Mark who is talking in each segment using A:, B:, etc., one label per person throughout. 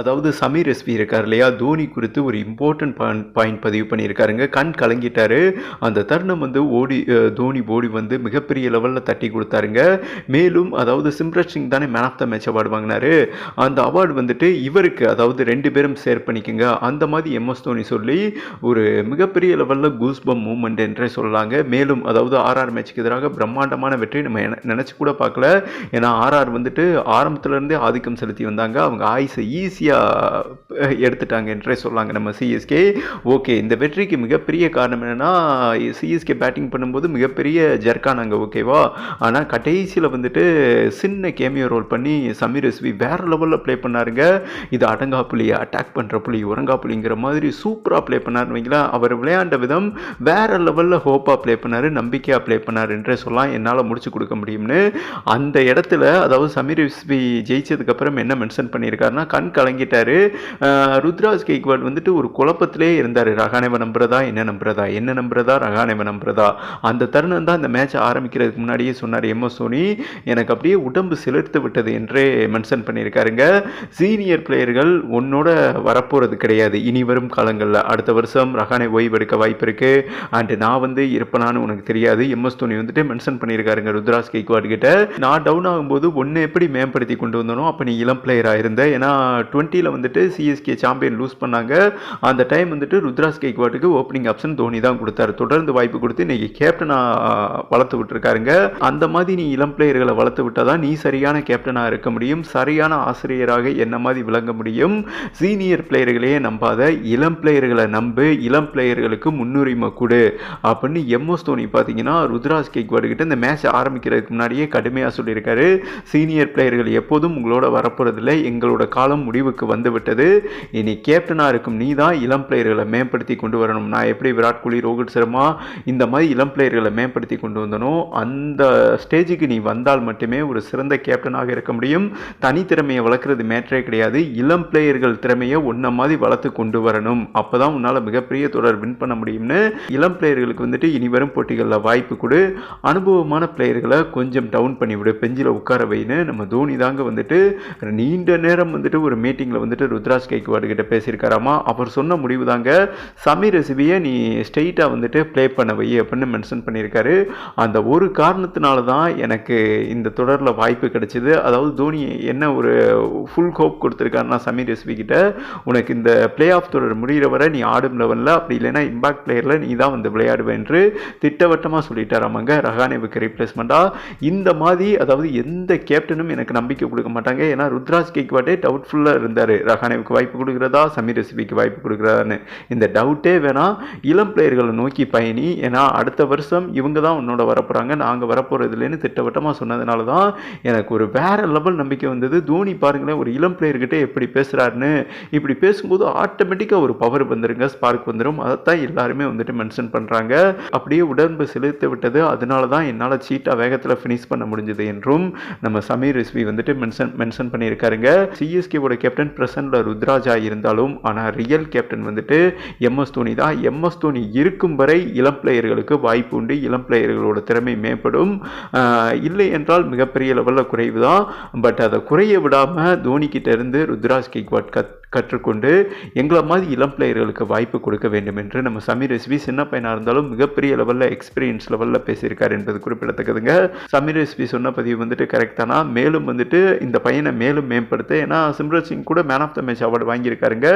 A: அதாவது சமீர் எஸ்பி இருக்கார் இல்லையா? தோனி குறித்து ஒரு இம்பார்ட்டன்ட் பாயிண்ட் பதிவு பண்ணியிருக்காருங்க. கண் கலங்கிட்டாரு. அந்த தருணம் வந்து ஓடி தோனி ஓடி வந்து மிகப்பெரிய லெவலில் தட்டி கொடுத்தாருங்க. மேலும் அதாவது சிம்ரத் சிங் தானே man of the match award வாங்கினாரு. அந்த அவார்டு வந்துட்டு இவருக்கு அதாவது ரெண்டு பேரும் ஷேர் பண்ணிக்கோங்க. அந்த மாதிரி எம்எஸ் தோனி சொல்லி ஒரு மிகப்பெரிய லெவலில் கூஸ்பம் மூமெண்ட் என்றே சொல்லலாங்க. மேலும் அதாவது ஆர்ஆர் மேட்ச்க்கு எதிராக பிரம்மாண்டமான வெற்றி நம்ம நினச்சி கூட பார்க்கல. ஏன்னா ஆர்ஆர் வந்துட்டு ஆரம்பத்துலேருந்தே ஆதிக்கம் செலுத்தி வந்தாங்க. அவங்க ஆயுசை ஈஸியாக எடுத்துட்டாங்க என்றே சொல்லாங்க நம்ம சிஎஸ்கே ஓகே இந்த வெற்றிக்கு மிகப்பெரிய காரணம் என்னென்னா சிஎஸ்கே பேட்டிங் பண்ணும்போது மிகப்பெரிய ஜர்க்கானாங்க ஓகேவா ஆனால் கடைசியில் வந்துட்டு சின்ன கேமியோ ரோல் பண்ணி சமீர் எஸ்வி வேறு லெவலில் ப்ளே பண்ணாருங்க. இது அடங்கா புலியை அட்டாக் பண்ணுற புலி உறங்கா புலிங்கிற மாதிரி சூப்பராக ப்ளே பண்ணாருன்னு வைங்களேன். அவர் விளையாண்ட விதம் வேற லெவலில் ஹோப்பாக ப்ளே பண்ணார் நம்பிக்கையாக ப்ளே பண்ணார் என்றே சொல்லலாம். என்னால் முடிச்சு கொடுக்க முடியும்னு. அந்த இடத்துல அதாவது சமீர் எஸ்வி ஜெயிச்சதுக்கப்புறம் என்ன மென்ஷன் பண்ணியிருக்காருன்னா கண் கலை தொடங்கிட்டாரு ருத்ராஜ் கெய்க்வாட் வந்துட்டு ஒரு குழப்பத்திலே இருந்தார். ரகானேவை நம்புறதா என்ன நம்புறதா என்ன நம்புறதா ரகானேவை நம்புறதா? அந்த தருணம் தான் அந்த மேட்ச் ஆரம்பிக்கிறதுக்கு முன்னாடியே சொன்னார் எம்எஸ் தோனி. எனக்கு அப்படியே உடம்பு சிலிர்த்து விட்டது என்றே மென்ஷன் பண்ணியிருக்காருங்க. சீனியர் பிளேயர்கள் உன்னோட வரப்போகிறது கிடையாது. இனி வரும் காலங்களில். அடுத்த வருஷம் ரகானே ஓய்வெடுக்க வாய்ப்பு இருக்கு. அண்ட் நான் வந்து இருப்பனான்னு உனக்கு தெரியாது. எம்எஸ் தோனி வந்துட்டு மென்ஷன் பண்ணியிருக்காருங்க ருத்ராஜ் கெய்க்வாட் கிட்ட. நான் டவுன் ஆகும்போது ஒன்று எப்படி மேம்படுத்தி கொண்டு வந்தனோ அப்போ நீ இளம் பிளேயராக இருந்த. ஏன்னா டுவெண்ட்டியில் வந்துட்டு சிஎஸ்கே சாம்பியன் லூஸ் பண்ணாங்க. அந்த டைம் வந்துட்டு ருத்ராஸ் கேக்வாட்டுக்கு ஓப்பனிங் ஆப்ஷன் தோனி தான் கொடுத்தாரு. தொடர்ந்து வாய்ப்பு கொடுத்து இன்னைக்கு கேப்டனாக வளர்த்து விட்டுருக்காருங்க. அந்த மாதிரி நீ இளம் பிளேயர்களை வளர்த்து விட்டால் தான் நீ சரியான கேப்டனாக இருக்க முடியும். சரியான ஆசிரியராக என்ன மாதிரி விளங்க முடியும்? சீனியர் பிளேயர்களையே நம்பாத இளம் பிளேயர்களை நம்பு இளம் பிளேயர்களுக்கு முன்னுரிமை கொடு அப்படின்னு எம்எஸ் தோனி பார்த்தீங்கன்னா ருத்ராஸ் கெய்க்வாட் கிட்ட இந்த மேட்ச் ஆரம்பிக்கிறதுக்கு முன்னாடியே கடுமையாக சொல்லியிருக்காரு. சீனியர் பிளேயர்கள் எப்போதும் உங்களோட வரப்போறதில்லை. எங்களோட காலம் முடிவு முடிவுக்கு வந்துவிட்டது. இனி கேப்டனாக இருக்கும் நீ தான் இளம் பிளேயர்களை மேம்படுத்தி கொண்டு வரணும். நான் எப்படி விராட் கோலி ரோஹித் சர்மா இந்த மாதிரி இளம் பிளேயர்களை மேம்படுத்தி கொண்டு வந்தனோ அந்த ஸ்டேஜுக்கு நீ வந்தால் மட்டுமே ஒரு சிறந்த கேப்டனாக இருக்க முடியும். தனித்திறமையை வளர்க்குறது மேட்டரே கிடையாது. இளம் பிளேயர்கள் திறமையை ஒன்றை மாதிரி வளர்த்து கொண்டு வரணும். அப்போ தான் உன்னால் மிகப்பெரிய தொடர் வின் பண்ண முடியும்னு இளம் பிளேயர்களுக்கு வந்துட்டு இனி வரும் போட்டிகளில் வாய்ப்பு கொடு. அனுபவமான பிளேயர்களை கொஞ்சம் டவுன் பண்ணி விடு. பெஞ்சில் உட்கார வைன்னு நம்ம தோனி தாங்க வந்துட்டு நீண்ட நேரம் வந்துட்டு ஒரு மீட்டிங் மீட்டிங்கில் வந்துட்டு ருத்ராஜ் கேக்வாடு கிட்ட பேசியிருக்காராமா? அவர் சொன்ன முடிவு தாங்க சமி ரெசிபியை நீ ஸ்ட்ரெயிட்டாக வந்துட்டு ப்ளே பண்ண வை அப்படின்னு மென்ஷன் பண்ணியிருக்காரு. அந்த ஒரு காரணத்தினால தான் எனக்கு இந்த தொடரில் வாய்ப்பு கிடைச்சிது. அதாவது தோனி என்ன ஒரு ஃபுல் ஹோப் கொடுத்துருக்காருன்னா சமி ரெசிபி கிட்ட உனக்கு இந்த பிளே ஆஃப் தொடர் முடிகிற வரை நீ ஆடும் லெவலில் அப்படி இல்லைன்னா இம்பாக்ட் பிளேயரில் நீ தான் வந்து விளையாடுவேன் என்று திட்டவட்டமாக சொல்லிட்டாராமாங்க ரஹானேவுக்கு ரீப்ளேஸ்மெண்ட்டாக இந்த மாதிரி அதாவது எந்த கேப்டனும் எனக்கு நம்பிக்கை கொடுக்க மாட்டாங்க. ஏன்னா ருத்ராஜ் கேக்வாட்டே டவுட்ஃபுல்லாக இருந்தார் ரஹானேவுக்கு வாய்ப்பு கொடுக்குறதா? சமீர் ரெசிபிக்கு வாய்ப்பு கொடுக்குறதான்னு இந்த டவுட்டே வேணாம் இளம் பிளேயர்களை நோக்கி பயணி. ஏன்னா அடுத்த வருஷம் இவங்க தான் உன்னோட வரப்போகிறாங்க நாங்கள் வரப்போகிறது இல்லைன்னு திட்டவட்டமாக சொன்னதுனால தான் எனக்கு ஒரு வேற லெவல் நம்பிக்கை வந்தது. தோனி பாருங்களேன் ஒரு இளம் பிளேயர்கிட்ட எப்படி பேசுகிறாருன்னு இப்படி பேசும்போது ஆட்டோமேட்டிக்காக ஒரு பவர் வந்துருங்க. ஸ்பார்க் வந்துடும் அதைத்தான் எல்லாருமே வந்துட்டு மென்ஷன் பண்ணுறாங்க அப்படியே உடம்பு செலுத்தி விட்டது. அதனால தான் என்னால் சீட்டாக வேகத்தில் ஃபினிஷ் பண்ண முடிஞ்சது என்றும் நம்ம சமீர் ரெசிபி வந்துட்டு மென்ஷன் மென்ஷன் பண்ணியிருக்காருங்க. சிஎஸ்கேவோட கேப்டன் பிரசன்ட்ல ருத்ராஜா இருந்தாலும் ஆனால் ரியல் கேப்டன் வந்துட்டு எம்எஸ் தோனி தான். எம்எஸ் தோனி இருக்கும் வரை இளம் பிளேயர்களுக்கு வாய்ப்பு உண்டு. இளம் பிளேயர்களோட திறமை மேம்படும். இல்லை என்றால் மிகப்பெரிய லெவலில் குறைவு தான். பட் அதை குறைய விடாமல் தோனி இருந்து ருத்ராஜ் கேக்வாட் கத் கற்றுக்கொண்டு எங்களை மாதிரி இளம் பிளேயர்களுக்கு வாய்ப்பு கொடுக்க வேண்டும் என்று நம்ம சமீர் எஸ்வி சின்ன பையனாக இருந்தாலும் மிகப்பெரிய லெவலில் எக்ஸ்பீரியன்ஸ் லெவலில் பேசியிருக்கார் என்பது குறிப்பிடத்தக்கதுங்க. சமீர் எஸ்வி சொன்ன பதிவு வந்துட்டு கரெக்டானா மேலும் வந்துட்டு இந்த பையனை மேலும் மேம்படுத்த ஏன்னா சிம்ரத் சிங் கூட man of the match award வாங்கியிருக்காருங்க.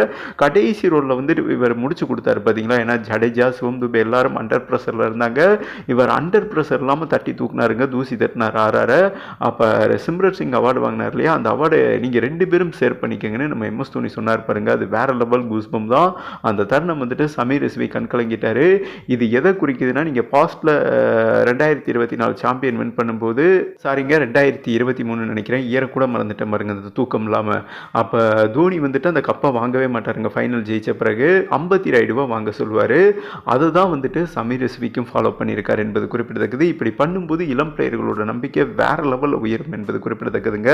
A: கடைசி ரோலில் வந்துட்டு இவர் முடிச்சு கொடுத்தாரு பார்த்தீங்களா ஏன்னா ஜடேஜா சோம் துபே எல்லாரும் அண்டர் ப்ரெஷரில் இருந்தாங்க. இவர் அண்டர் ப்ரெஷர் இல்லாமல் தட்டி தூக்குனாருங்க தூசி தட்டினார் ஆறார அப்போ சிம்ரத் சிங் அவார்டு வாங்கினார் இல்லையா? அந்த அவார்டு நீங்கள் ரெண்டு பேரும் ஷேர் பண்ணிக்கங்கன்னு நம்ம எம்எஸ் தோனி சொன்னார் பாருங்க அது வேற லெவல் கூஸ்பம் தான். அந்த தருணம் வந்துட்டு சமீர் ரெஸ்வி கண்கலங்கிட்டாரு. இது எதை குறிக்குதுன்னா நீங்கள் பாஸ்டில் ரெண்டாயிரத்தி இருபத்தி நாலு சாம்பியன் வின் பண்ணும்போது சாரிங்க ரெண்டாயிரத்தி இருபத்தி மூணு நினைக்கிறேன் இயரை கூட மறந்துட்டேன் பாருங்க அந்த தூக்கம் இல்லாமல் அப்போ தோனி வந்துட்டு அந்த கப்பை வாங்கவே மாட்டாருங்க ஃபைனல் ஜெயிச்ச பிறகு. ஐம்பத்தி ரூபா வாங்க சொல்லுவார். அதை தான் வந்துட்டு சமீர் ரெஸ்விக்கும் ஃபாலோ பண்ணியிருக்காரு என்பது குறிப்பிடத்தக்கது. இப்படி பண்ணும்போது இளம் பிளேயர்களோட நம்பிக்கை வேற லெவலில் உயரும் என்பது குறிப்பிடத்தக்கதுங்க.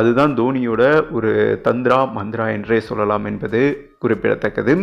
A: அதுதான் தோனியோட ஒரு தந்திரா மந்திரா என்றே சொல்லலாம் என்பது குறிப்பிடத்தக்கது.